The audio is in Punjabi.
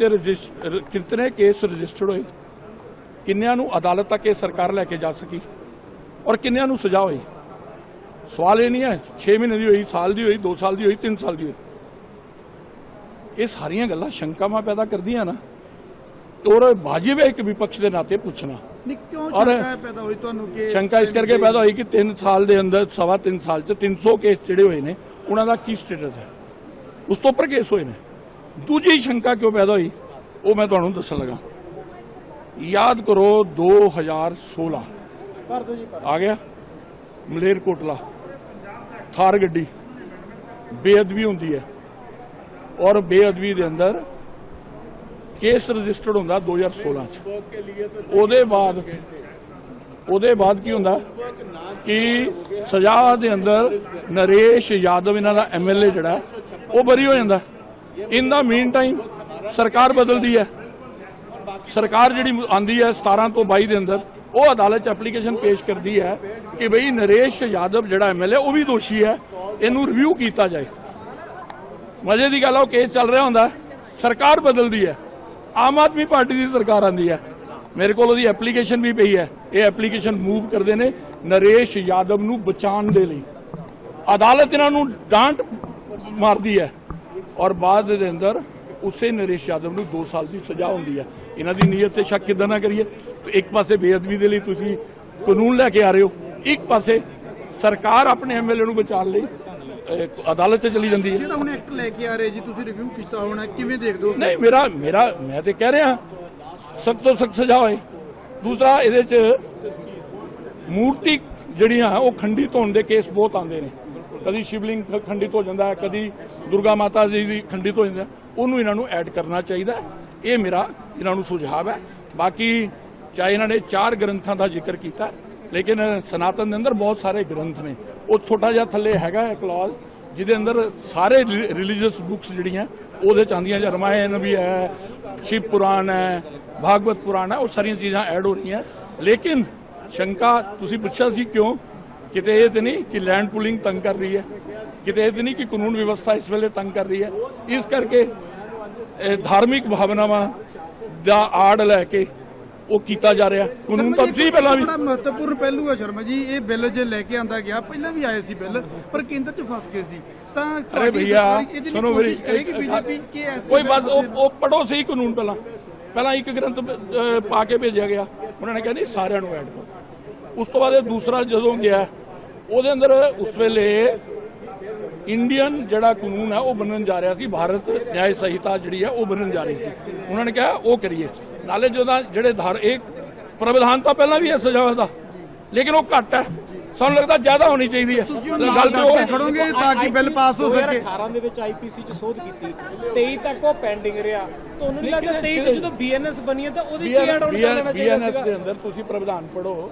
ਤੇ ਰਜਿਸਟਰ ਕਿੰਨੇ ਕੇਸ ਰਜਿਸਟਰਡ ਹੋਏ? ਕਿੰਨਿਆਂ ਨੂੰ ਅਦਾਲਤ ਤੱਕ ਇਹ ਸਰਕਾਰ ਲੈ ਕੇ ਜਾ ਸਕੀ? ਔਰ ਕਿੰਨਿਆਂ ਨੂੰ ਸਜ਼ਾ ਹੋਈ? ਸਵਾਲ ਇਹ ਨਹੀਂ ਹੈ 6 ਮਹੀਨੇ ਦੀ ਹੋਈ ਸਾਲ ਦੀ ਹੋਈ 2 ਸਾਲ ਦੀ ਹੋਈ 3 ਸਾਲ ਦੀ ਹੋਈ। ਇਹ ਸਾਰੀਆਂ ਗੱਲਾਂ ਸ਼ੰਕਾਵਾਂ ਪੈਦਾ ਕਰਦੀਆਂ ਨਾ ਔਰ ਵਾਜਿਬ ਹੈ ਇੱਕ ਵਿਪਕਸ਼ ਦੇ ਨਾਤੇ ਪੁੱਛਣਾ। ਨਹੀਂ ਕਿਉਂ ਔਰ- ਸ਼ੰਕਾ ਪੈਦਾ ਹੋਈ ਤੁਹਾਨੂੰ ਕਿ ਸ਼ੰਕਾ ਇਸ ਕਰਕੇ ਪੈਦਾ ਹੋਈ ਕਿ 3 ਸਾਲ ਦੇ ਅੰਦਰ ਸਵਾ 3 ਸਾਲ ਚ 300 ਕੇਸ ਜਿਹੜੇ ਹੋਏ ਨੇ ਉਹਨਾਂ ਦਾ ਕੀ ਸਟੇਟਸ ਹੈ? ਉਸ ਤੋਂ ਉੱਪਰ ਕੇਸ ਹੋਏ ਨੇ। ਦੂਜੀ ਸ਼ੰਕਾ ਕਿਉਂ ਪੈਦਾ ਹੋਈ? ਉਹ ਮੈਂ ਤੁਹਾਨੂੰ ਦੱਸਣ ਲੱਗਾ। ਯਾਦ ਕਰੋ 2016 ਆ ਗਿਆ। ਮਲੇਰਕੋਟਲਾ। ਥਾਰ ਗੱਡੀ। ਬੇਅਦਬੀ ਹੁੰਦੀ ਹੈ। ਔਰ ਬੇਅਦਬੀ ਦੇ ਅੰਦਰ ਕੇਸ ਰਜਿਸਟਰਡ ਹੁੰਦਾ 2016 ਚ। ਉਹਦੇ ਬਾਅਦ ਉਹਦੇ ਬਾਅਦ ਕੀ ਹੁੰਦਾ? ਕਿ ਸਜ਼ਾ ਦੇ ਅੰਦਰ ਨਰੇਸ਼ ਯਾਦਵ ਇਹਨਾਂ ਦਾ ਐਮਐਲਏ ਜਿਹੜਾ, ਉਹ ਬਰੀ ਹੋ ਜਾਂਦਾ। ਇਨ ਦਾ ਮੀਨ ਟਾਈਮ ਸਰਕਾਰ ਬਦਲਦੀ ਹੈ। ਸਰਕਾਰ ਜਿਹੜੀ ਆਂਦੀ ਹੈ 17 ਤੋਂ 22 ਦੇ ਅੰਦਰ, ਉਹ ਅਦਾਲਤ 'ਚ ਐਪਲੀਕੇਸ਼ਨ ਪੇਸ਼ ਕਰਦੀ ਹੈ ਕਿ ਬਈ ਨਰੇਸ਼ ਯਾਦਵ ਜਿਹੜਾ ਐਮਐਲਏ ਉਹ ਵੀ ਦੋਸ਼ੀ ਹੈ। ਇਹਨੂੰ ਰਿਵਿਊ ਕੀਤਾ ਜਾਏ। ਮਜ਼ੇ ਦੀ ਗੱਲ ਆ, ਉਹ ਕੇਸ ਚੱਲ ਰਿਹਾ ਹੁੰਦਾ। ਸਰਕਾਰ ਬਦਲਦੀ ਹੈ। ਆਮ ਆਦਮੀ ਪਾਰਟੀ ਦੀ ਸਰਕਾਰ ਆਂਦੀ ਹੈ। ਮੇਰੇ ਕੋਲ ਉਹਦੀ ਐਪਲੀਕੇਸ਼ਨ ਵੀ ਪਈ ਹੈ। ਇਹ ਐਪਲੀਕੇਸ਼ਨ ਮੂਵ ਕਰਦੇ ਨੇ ਨਰੇਸ਼ ਯਾਦਵ ਨੂੰ ਬਚਾਉਣ ਦੇ ਲਈ। ਅਦਾਲਤ ਇਹਨਾਂ ਨੂੰ ਡਾਂਟ ਮਾਰਦੀ ਹੈ। ਔਰ ਬਾਅਦ ਦੇ ਅੰਦਰ ਉਸੇ ਨਰੇਸ਼ ਯਾਦਵ ਨੂੰ 2 ਸਾਲ ਦੀ ਸਜ਼ਾ ਹੁੰਦੀ ਹੈ। ਇਹਨਾਂ ਦੀ ਨੀਅਤ ਤੇ ਸ਼ੱਕ ਕਿੱਦਾਂ ਨਾ ਕਰੀਏ। ਤੇ ਇੱਕ ਪਾਸੇ ਬੇਅਦਬੀ ਦੇ ਲਈ ਤੁਸੀਂ ਕਾਨੂੰਨ ਲੈ ਕੇ ਆ ਰਹੇ ਹੋ। ਇੱਕ ਪਾਸੇ ਸਰਕਾਰ ਆਪਣੇ ਐਮਐਲਏ ਨੂੰ ਬਚਾਉਣ ਲਈ ਅਦਾਲਤ 'ਚ ਚਲੀ ਜਾਂਦੀ ਹੈ। ਜਿਹੜਾ ਹੁਣ ਐਕਟ ਲੈ ਕੇ ਆ ਰਹੇ ਜੀ ਤੁਸੀਂ ਰਿਵਿਊ ਕੀਤਾ ਹੋਣਾ ਕਿਵੇਂ ਦੇਖਦੇ ਹੋ? ਨਹੀਂ ਮੇਰਾ ਮੇਰਾ ਮੈਂ ਤੇ ਕਹਿ ਰਿਹਾ ਸਖਤ ਤੋਂ ਸਖਤ ਸਜ਼ਾ ਹੋਏ। ਦੂਸਰਾ ਇਹਦੇ 'ਚ ਮੂਰਤੀ ਜਿਹੜੀਆਂ ਉਹ ਖੰਡਿਤ ਹੋਣ ਦੇ ਕੇਸ ਬਹੁਤ ਆਉਂਦੇ ਨੇ। ਕਦੀ ਸ਼ਿਵਲਿੰਗ ਖੰਡਿਤ ਹੋ ਜਾਂਦਾ ਹੈ, ਕਦੀ ਦੁਰਗਾ ਮਾਤਾ ਜੀ ਦੀ ਖੰਡਿਤ ਹੋ ਜਾਂਦਾ ਉਹਨੂੰ ਇਹਨਾਂ ਨੂੰ ਐਡ ਕਰਨਾ ਚਾਹੀਦਾ ਇਹ ਮੇਰਾ ਇਹਨਾਂ ਨੂੰ ਸੁਝਾਅ ਹੈ। ਬਾਕੀ ਚਾਹੇ ਇਹਨਾਂ ਨੇ ਚਾਰ ਗ੍ਰੰਥਾਂ ਦਾ ਜ਼ਿਕਰ ਕੀਤਾ, ਲੇਕਿਨ ਸਨਾਤਨ ਦੇ ਅੰਦਰ ਬਹੁਤ ਸਾਰੇ ਗ੍ਰੰਥ ਨੇ। ਉਹ ਛੋਟਾ ਜਿਹਾ ਥੱਲੇ ਹੈਗਾ ਹੈ ਕਲੌਜ਼ ਜਿਹਦੇ ਅੰਦਰ ਸਾਰੇ ਰਿਲੀਜੀਅਸ ਬੁੱਕਸ ਜਿਹੜੀਆਂ, ਉਹਦੇ ਚ ਆਉਂਦੀਆਂ ਜਾਂ ਰਮਾਇਣ ਵੀ ਹੈ, ਸ਼ਿਵ ਪੁਰਾਣ ਹੈ, ਭਾਗਵਤ ਪੁਰਾਣ ਹੈ, ਉਹ ਸਾਰੀਆਂ ਚੀਜ਼ਾਂ ਐਡ ਹੋ ਰਹੀਆਂ। ਲੇਕਿਨ ਸ਼ੰਕਾ, ਤੁਸੀਂ ਪੁੱਛਿਆ ਸੀ ਕਿਉਂ? ਕਿਤੇ ਇਹ ਤੇ ਨਹੀਂ ਕਿ ਲੈਂਡ ਪੁਲਿੰਗ ਤੰਗ ਕਰ ਰਹੀ ਹੈ ਕਿਤੇ ਇਹ ਤੇ ਨਹੀਂ ਕਿ ਕਾਨੂੰਨ ਵਿਵਸਥਾ ਇਸ ਵੇਲੇ ਤੰਗ ਕਰ ਰਹੀ ਹੈ। ਇਸ ਕਰਕੇ ਇਹ ਧਾਰਮਿਕ ਭਾਵਨਾਵਾਂ ਦਾ ਆੜ ਲੈ ਕੇ ਉਹ ਕੀਤਾ ਜਾ ਰਿਹਾ। ਕਾਨੂੰਨ ਤਾਂ ਸੀ ਪਹਿਲਾਂ ਵੀ ਬੜਾ ਮਹੱਤਵਪੂਰਨ ਪਹਿਲੂ ਹੈ ਸ਼ਰਮਾ ਜੀ। ਇਹ ਬਿੱਲ ਜੇ ਲੈ ਕੇ ਆਂਦਾ ਗਿਆ ਪਹਿਲਾਂ ਵੀ ਆਏ ਸੀ ਬਿੱਲ ਪਰ ਕੇਂਦਰ 'ਚ ਫਸ ਗਏ ਸੀ। ਤਾਂ ਅਰੇ ਭਈਆ ਸੁਣੋ ਮੇਰੀ ਕੋਈ ਬਸ ਉਹ ਉਹ ਪੜੋ ਸਹੀ ਕਾਨੂੰਨ ਪਹਿਲਾਂ। ਪਹਿਲਾਂ ਇੱਕ ਗ੍ਰੰਥ ਪਾ ਕੇ ਭੇਜਿਆ ਗਿਆ। ਉਹਨਾਂ ਨੇ ਕਿਹਾ ਨਹੀਂ ਸਾਰਿਆਂ ਨੂੰ ਐਡ ਕਰੋ। ਉਸ ਤੋਂ ਬਾਅਦ ਇਹ ਦੂਸਰਾ ਜਦੋਂ ਗਿਆ ਉਹਦੇ ਅੰਦਰ ਉਸ ਵੇਲੇ ਇੰਡੀਅਨ ਜਿਹੜਾ ਕਾਨੂੰਨ ਹੈ ਉਹ ਬਣਨ ਜਾ ਰਿਹਾ ਸੀ। ਭਾਰਤ ਨਿਆਂ ਸੰਹਿਤਾ ਜਿਹੜੀ ਹੈ ਉਹ ਬਣਨ ਜਾ ਰਹੀ ਸੀ। ਉਹਨਾਂ ਨੇ ਕਿਹਾ ਉਹ ਕਰੀਏ। ਨਾਲੇ ਜਦੋਂ ਜਿਹੜੇ ਧਾਰ ਇੱਕ ਪ੍ਰਵਿਧਾਨ ਤਾਂ ਪਹਿਲਾਂ ਵੀ ਹੈ ਸਜ਼ਾ ਦਾ ਲੇਕਿਨ ਉਹ ਘੱਟ ਹੈ। ਸਾਨੂੰ ਲੱਗਦਾ ਜ਼ਿਆਦਾ ਹੋਣੀ ਚਾਹੀਦੀ ਹੈ। ਗੱਲ ਤੇ ਉਹ। ਖੜੋਗੇ ਤਾਂ ਕਿ ਬਿੱਲ ਪਾਸ ਹੋ ਸਕੇ। 2018 ਦੇ ਵਿੱਚ ਆਈਪੀਸੀ ਚ ਸੋਧ ਕੀਤੀ। 23 ਤੱਕ ਉਹ ਪੈਂਡਿੰਗ ਰਿਹਾ। ਤੁਹਾਨੂੰ ਨਹੀਂ ਲੱਗਦਾ 23 ਚ ਜਦੋਂ ਬੀਐਨਐਸ ਬਣੀ ਹੈ ਤਾਂ ਉਹਦੇ ਚ ਐਡ ਆਨ ਚਾਹੀਦਾ ਬੀਐਨਐਸ ਸੀਗਾ। ਦੇ ਅੰਦਰ ਤੁਸੀਂ ਪ੍ਰਵਿਧਾਨ ਪੜੋ